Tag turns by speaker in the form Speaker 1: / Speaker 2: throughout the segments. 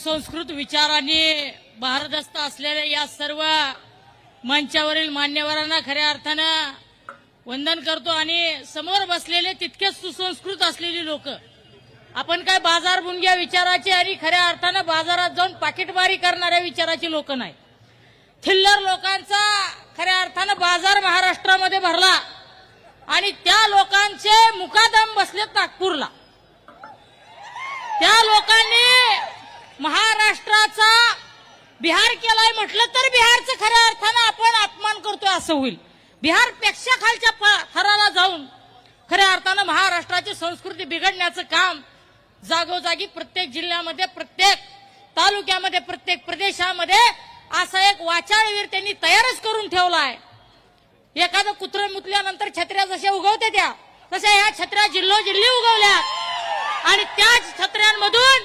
Speaker 1: सुसंस्कृत विचाराने भारदस्त असलेल्या या सर्व मंचावरील मान्यवरांना खऱ्या अर्थानं वंदन करतो आणि समोर बसलेले तितकेच सुसंस्कृत असलेली लोक. आपण काय बाजार बुंग्या विचाराचे आणि खऱ्या अर्थानं बाजारात जाऊन पाकिटमारी करणाऱ्या विचाराची लोक नाही. थिल्लर लोकांचा खऱ्या अर्थानं बाजार महाराष्ट्रामध्ये भरला आणि त्या लोकांचे मुकादम बसले नागपूरला. त्या लोकांनी महाराष्ट्राचा बिहार केलाय म्हटलं तर बिहारचं खऱ्या अर्थानं आपण अपमान करतोय असं होईल. बिहारपेक्षा खालच्या थराला जाऊन खऱ्या अर्थानं महाराष्ट्राची संस्कृती बिघडण्याचं काम जागोजागी प्रत्येक जिल्ह्यामध्ये प्रत्येक तालुक्यामध्ये प्रत्येक प्रदेशामध्ये असा एक वाचाळवीर त्यांनी तयारच करून ठेवला आहे एखादं कुत्र मुतल्यानंतर छत्र्या जशा उगवते त्या तशा ह्या छत्र्या जिल्हो जिल्हे उगवल्या आणि त्याच छत्र्यांमधून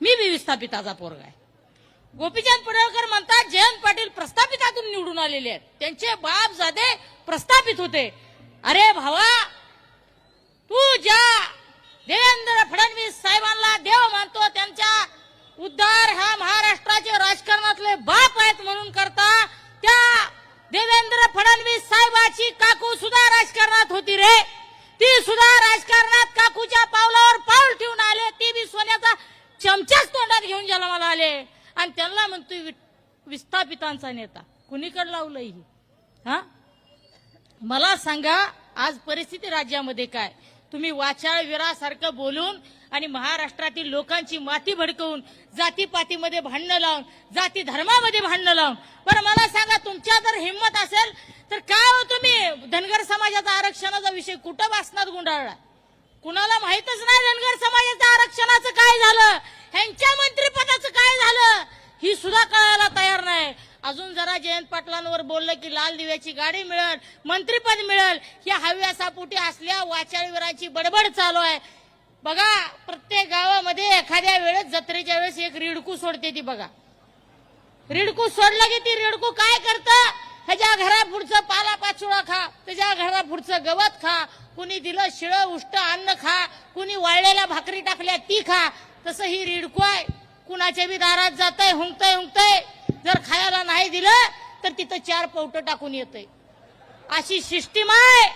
Speaker 1: मी बी विस्थापिताचा पोरगा आहे. गोपीचंद पडळकर म्हणतात जयंत पाटील प्रस्थापितातून निवडून आलेले आहेत. त्यांचे बाप जादे प्रस्थापित होते. अरे भावा तू ज्या देवेंद्र फडणवीस साहेबांना देव मानतो त्यांच्या उद्धार हा महाराष्ट्राचे राजकारणातले बाप आहेत म्हणून करता त्या देवेंद्र फडणवीस साहेबाची काकू सुद्धा राजकारणात होती रे ती सुद्धा राजकारणात काकूच्या पावलावर पाऊल ठेवून आले ती बी सोन्याचा चमचाच तोंडात घेऊन जन्माला आले. आणि त्यांना म्हणतोय वि- विस्थापितांचा नेता. कुणीकडे लावलं ही? हा? मला सांगा आज परिस्थिती राज्यामध्ये काय? तुम्ही वाचाळ विरासारखं बोलून आणि महाराष्ट्रातील लोकांची माती भडकवून जातीपातीमध्ये भांडणं लावून जाती धर्मामध्ये भांडणं लावून. बरं मला सांगा तुमच्या जर हिंमत असेल तर काय हो तुम्ही? धनगर समाजाचा आरक्षणाचा विषय कुठं वाचनात गुंडाळला कुणाला माहितच नाही धनगर समाजाच्या आरक्षणाचं काय झालं? ह्यांच्या मंत्री सुद्धा कळायला तयार नाही. अजून जरा जयंत पाटलांवर बोललं की लाल दिव्याची गाडी मिळेल मंत्रिपद मिळेल ही हव्यासापोटी असल्या वाचाळवीराची बडबड चालू आहे. बघा प्रत्येक गावामध्ये एखाद्या वेळेस जत्रेच्या वेळेस एक रिडकू सोडते ती बघा. रिडकू सोडलं की ती रिडकू काय करतं? ह्याच्या घरापुढचं पाला पाचोळा खा त्याच्या घरापुढचं गवत खा कुणी दिलं शिळं उष्ट अन्न खा कुणी वाळलेल्या भाकरी टाकल्या ती खा. तसं ही रिडकू आहे. कुणाच्या बी दारात जातंय हुंकतय हुंकतय. जर खायला नाही दिलं तर तिथं चार पवटं टाकून येतंय. अशी सिस्टीम आहे.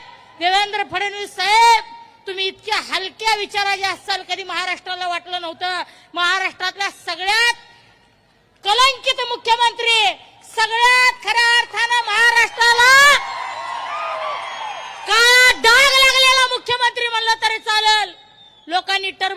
Speaker 1: देवेंद्र फडणवीस साहेब तुम्ही इतक्या हलक्या विचाराचे असाल कधी महाराष्ट्राला वाटलं नव्हतं. महाराष्ट्रातल्या सगळ्यात कलंकित मुख्यमंत्री सगळ्यात खऱ्या अर्थानं महाराष्ट्र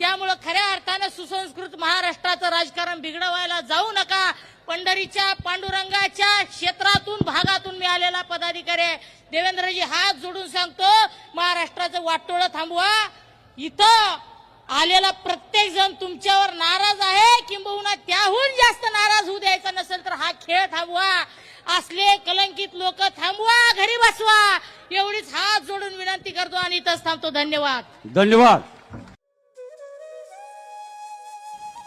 Speaker 1: त्यामुळं खऱ्या अर्थानं सुसंस्कृत महाराष्ट्राचं राजकारण बिघडवायला जाऊ नका. पंढरीच्या पांडुरंगाच्या क्षेत्रातून भागातून मिळालेला पदाधिकारी आहे. देवेंद्रजी हात जोडून सांगतो महाराष्ट्राचं वाटोळं थांबवा. इथं आलेला प्रत्येक जण तुमच्यावर नाराज आहे. किंबहुना त्याहून जास्त नाराज होऊ द्यायचा नसेल तर हा खेळ थांबवा. असले कलंकित लोक थांबवा घरी बसवा. एवढीच हात जोडून विनंती करतो आणि इथंच थांबतो. धन्यवाद.
Speaker 2: धन्यवाद.